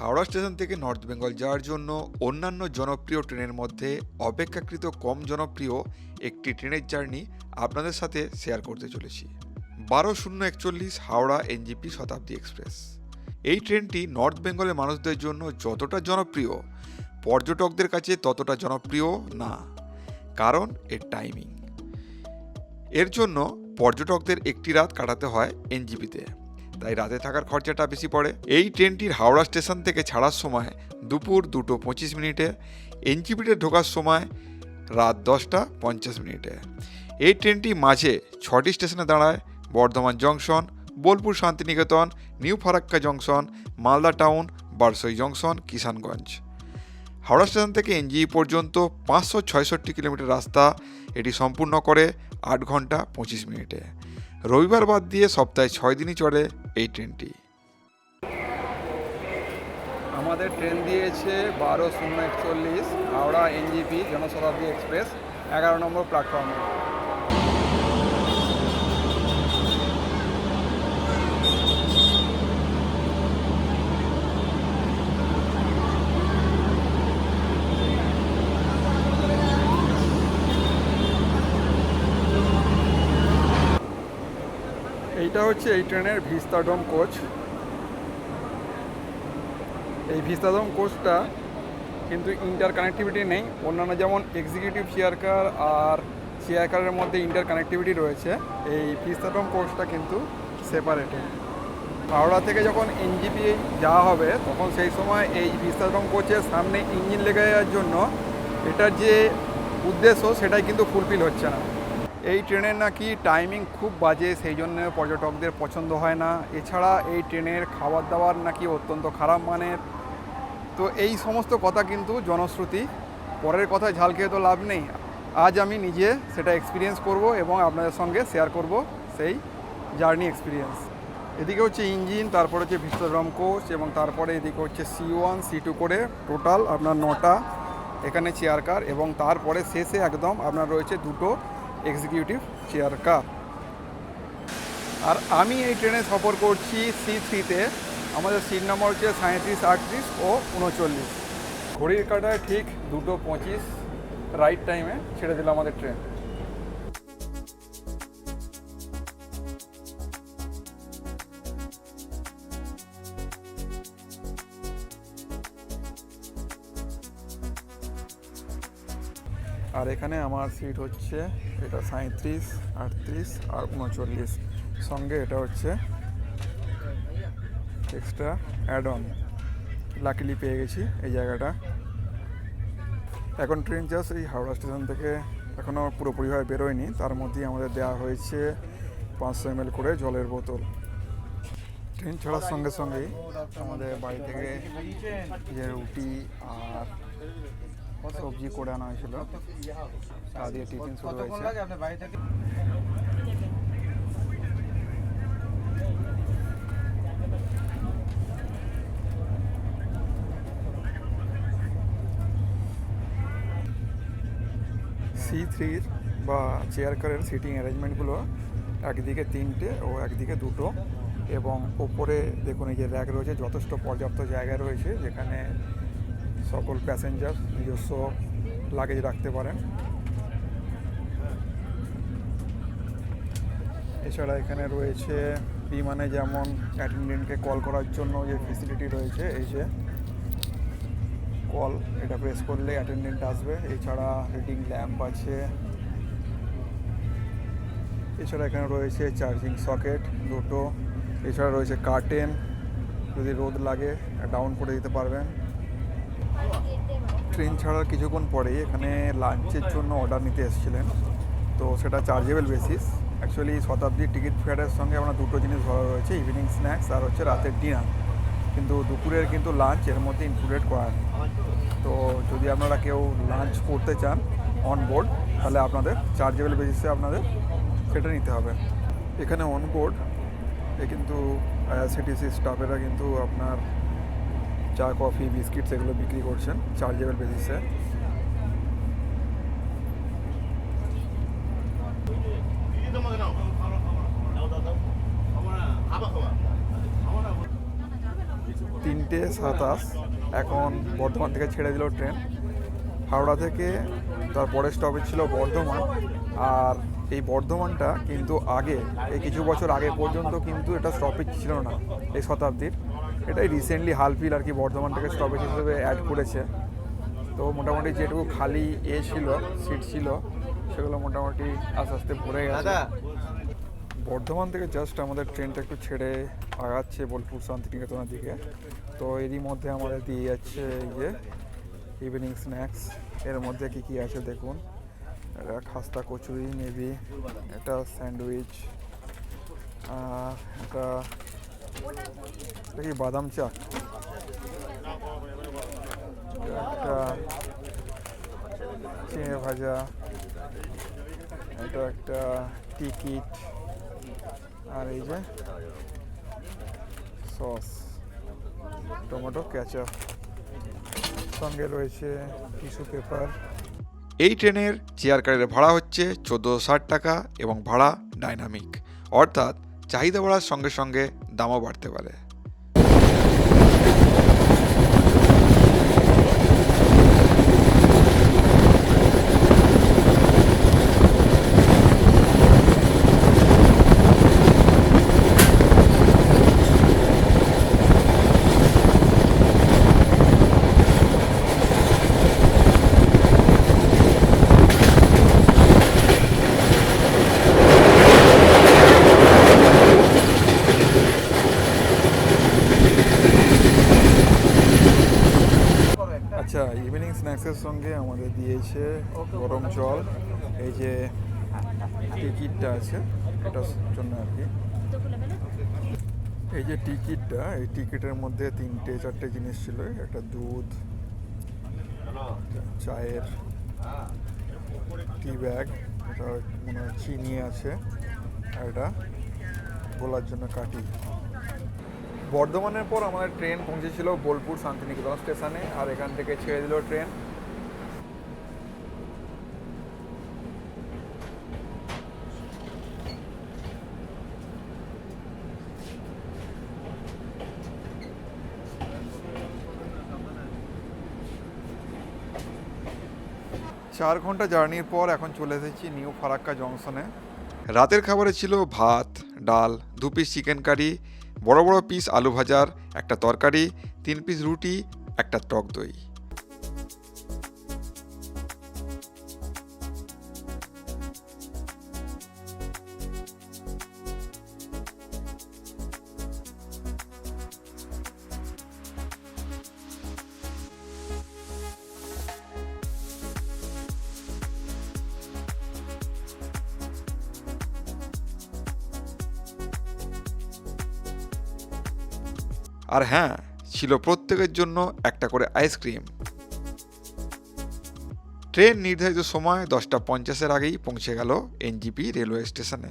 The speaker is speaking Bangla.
হাওড়া স্টেশন থেকে নর্থ বেঙ্গল যাওয়ার জন্য অন্যান্য জনপ্রিয় ট্রেনের মধ্যে অপেক্ষাকৃত কম জনপ্রিয় একটি ট্রেনের জার্নি আপনাদের সাথে শেয়ার করতে চলেছি। বারো শূন্য একচল্লিশ হাওড়া এনজিপি শতাব্দী এক্সপ্রেস। এই ট্রেনটি নর্থ বেঙ্গলের মানুষদের জন্য যতটা জনপ্রিয়, পর্যটকদের কাছে ততটা জনপ্রিয় না, কারণ এর টাইমিং এর জন্য পর্যটকদের একটি রাত কাটাতে হয় এনজিপিতে। তাই রাতে থাকার খরচাটা বেশি পড়ে। এই ট্রেনটির হাওড়া স্টেশন থেকে ছাড়ার সময় দুপুর দুটো পঁচিশ মিনিটে, এনজিপিতে ঢোকার সময় রাত দশটা পঞ্চাশ মিনিটে। এই ট্রেনটি মাঝে ছটি স্টেশনে দাঁড়ায় Bardhaman junction, Bolpur Shantiniketan, new Farakka junction, Malda town, Barsoi junction, Kishanganj. Howrah station থেকে এনজিই পর্যন্ত পাঁচশো ছয়ষট্টি কিলোমিটার রাস্তা। এটি সম্পূর্ণ করে আট ঘণ্টা পঁচিশ মিনিটে। রবিবার বাদ দিয়ে সপ্তাহে ছয় দিনই চড়ে এই ট্রেনটি। আমাদের ট্রেন দিয়েছে বারো শূন্য একচল্লিশ হাওড়া এনজিপি জনশতাব্দী এক্সপ্রেস, এগারো নম্বর প্ল্যাটফর্মে। এইটা হচ্ছে এই ট্রেনের ভিস্তাডোম কোচ। এই ভিস্তাডোম কোচটা কিন্তু ইন্টার কানেক্টিভিটি নেই। অন্যান্য যেমন এক্সিকিউটিভ চেয়ার কার আর চেয়ার কারের মধ্যে ইন্টার কানেক্টিভিটি রয়েছে। এই ভিস্তাডোম কোচটা কিন্তু সেপারেটেড হাওড়া থেকে যখন এনজিপি যাওয়া হবে, তখন সেই সময় এই ভিস্তাডম কোচের সামনে ইঞ্জিন লেগে যাওয়ার জন্য এটার যে উদ্দেশ্য, সেটাই কিন্তু ফুলফিল হচ্ছে না। এই ট্রেনের নাকি টাইমিং খুব বাজে, সেই জন্য পর্যটকদের পছন্দ হয় না। এছাড়া এই ট্রেনের খাবার দাবার নাকি অত্যন্ত খারাপ মানের। তো এই সমস্ত কথা কিন্তু জনশ্রুতি। পরের কথায় ঝাল খেয়ে তো লাভ নেই। আজ আমি নিজে সেটা এক্সপিরিয়েন্স করব এবং আপনাদের সঙ্গে শেয়ার করব সেই জার্নি এক্সপিরিয়েন্স এদিকে হচ্ছে ইঞ্জিন তারপরে হচ্ছে ভিস্টোরম কোচ এবং তারপরে এদিকে হচ্ছে সি ওয়ান সি টু করে টোটাল আপনার নটা, এখানে চেয়ার কার এবং তারপরে শেষে একদম আপনার রয়েছে দুটো এক্সিকিউটিভ চেয়ার কার আর আমি এই ট্রেনে সফর করছি সি থ্রিতে। আমাদের সিট নম্বর হচ্ছে সাঁত্রিশ আটত্রিশ ও উনচল্লিশ। ঘড়ির কাটায় ঠিক দুটো পঁচিশ রাইট টাইমে ছেড়ে দিল আমাদের ট্রেন। আর এখানে আমার সিট হচ্ছে এটা সাঁত্রিশ আটত্রিশ আর উনচল্লিশ। সঙ্গে এটা হচ্ছে এক্সট্রা অ্যাড অন লাকিলি পেয়ে গেছি এই জায়গাটা। এখন ট্রেন জাস্ট এই হাওড়া স্টেশন থেকে এখনও পুরোপুরিভাবে বেরোয়নি। তার মধ্যেই আমাদের দেওয়া হয়েছে পাঁচশো এম করে জলের বোতল। ট্রেন ছাড়ার সঙ্গে সঙ্গেই আমাদের বাড়ি থেকে যে রুটি আর সবজি করে আনা হয়েছিল। তা দিয়ে টিফিন শুরু হয়েছে। সি থ্রির বা চেয়ার কারের সিটিং অ্যারেঞ্জমেন্টগুলো একদিকে তিনটে ও একদিকে দুটো এবং ওপরে দেখুন এই যে র্যাক রয়েছে যথেষ্ট পর্যাপ্ত জায়গা রয়েছে যেখানে সকল প্যাসেঞ্জার নিজস্ব লাগেজ রাখতে পারেন। এছাড়া এখানে রয়েছে বিমানে যেমন অ্যাটেন্ডেন্টকে কল করার জন্য যে ফেসিলিটি রয়েছে, এই যে কল এটা প্রেস করলে অ্যাটেন্ডেন্ট আসবে। এছাড়া রিডিং ল্যাম্প আছে। এছাড়া এখানে রয়েছে চার্জিং সকেট দুটো। এছাড়া রয়েছে কার্টেন যদি রোদ লাগে ডাউন করে দিতে পারবেন। ট্রেন ছাড়ার কিছুক্ষণ পরেই এখানে লাঞ্চের জন্য অর্ডার নিতে এসেছিলেন। তো সেটা চার্জেবল বেসিস অ্যাকচুয়ালি শতাব্দীর টিকিট ফেয়ারের সঙ্গে আমরা দুটো জিনিস ধরা রয়েছে ইভিনিং স্ন্যাক্স আর হচ্ছে রাতের ডিনার কিন্তু দুপুরের কিন্তু লাঞ্চ এর মধ্যে ইনক্লুডেড করা নেই। তো যদি আপনারা কেউ লাঞ্চ করতে চান অন বোর্ড তাহলে আপনাদের চার্জেবল বেসিসে আপনাদের সেটা নিতে হবে। এখানে অন বোর্ড এ কিন্তু আইআরসিটিসি স্টাফেরা কিন্তু আপনার চা, কফি, বিস্কিটস এগুলো বিক্রি করছেন চার্জেবল বেসিসে। তিনটে সাতাশ, এখন বর্ধমান থেকে ছেড়ে দিল ট্রেন। হাওড়া থেকে তারপরে স্টপেজ ছিল বর্ধমান, আর এই বর্ধমানটা কিন্তু আগে, এই কিছু বছর আগে পর্যন্ত কিন্তু এটা স্টপেজ ছিল না এই শতাব্দীর। এটাই রিসেন্টলি হালফিল আর কি বর্ধমানটাকে স্টপেজ হিসেবে অ্যাড করেছে। তো মোটামুটি যেটুকু খালি এ ছিল সিট ছিল সেগুলো মোটামুটি আস্তে আস্তে ভরে গেছে। বর্ধমান থেকে জাস্ট আমাদের ট্রেনটা একটু ছেড়ে আগাচ্ছে বোলপুর শান্তিনিকেতনের দিকে। তো এরই মধ্যে আমাদের দিয়ে যাচ্ছে এই যে ইভিনিং স্ন্যাক্স এর মধ্যে কি কি আছে দেখুন। এটা খাস্তা কচুরি মেবি এটা স্যান্ডউইচ আর এটা কি বাদাম চা? একটা চিড়ে ভাজা এটা একটা টিকিট, আর এই যে সস, টমেটো ক্যাচাপ সঙ্গে রয়েছে টিস্যু পেপার। এই ট্রেনের চেয়ার কারের ভাড়া হচ্ছে চোদ্দোশো ষাট টাকা এবং ভাড়া ডাইনামিক। অর্থাৎ চাহিদা বাড়ার সঙ্গে সঙ্গে দামও বাড়তে পারে। সঙ্গে আমাদের দিয়েছে গরম জল। এই যে টিকিটটা আছে এটার জন্য আর কি। এই যে টিকিটটা এই টিকিটের মধ্যে তিনটে চারটে জিনিস ছিল একটা দুধ চায়ের টি ব্যাগ এটা মনে হয় চিনি আছে আর এটা গোলার জন্য কাটি বর্ধমানের পর আমাদের ট্রেন পৌঁছেছিল বোলপুর শান্তিনিকেতন স্টেশনে আর এখান থেকে ছেড়ে দিল ট্রেন। চার ঘণ্টা জার্নির পর এখন চলে এসেছি নিউ ফারাক্কা জংশনে। রাতের খাবারে ছিল ভাত, ডাল, দু পিস চিকেন কারি বড় বড় পিস আলু ভাজার, একটা তরকারি, তিন পিস রুটি, একটা টক দই। আর হ্যাঁ ছিল প্রত্যেকের জন্য একটা করে আইসক্রিম ট্রেন নির্ধারিত সময় দশটা পঞ্চাশের আগেই পৌঁছে গেল এনজিপি রেলওয়ে স্টেশনে।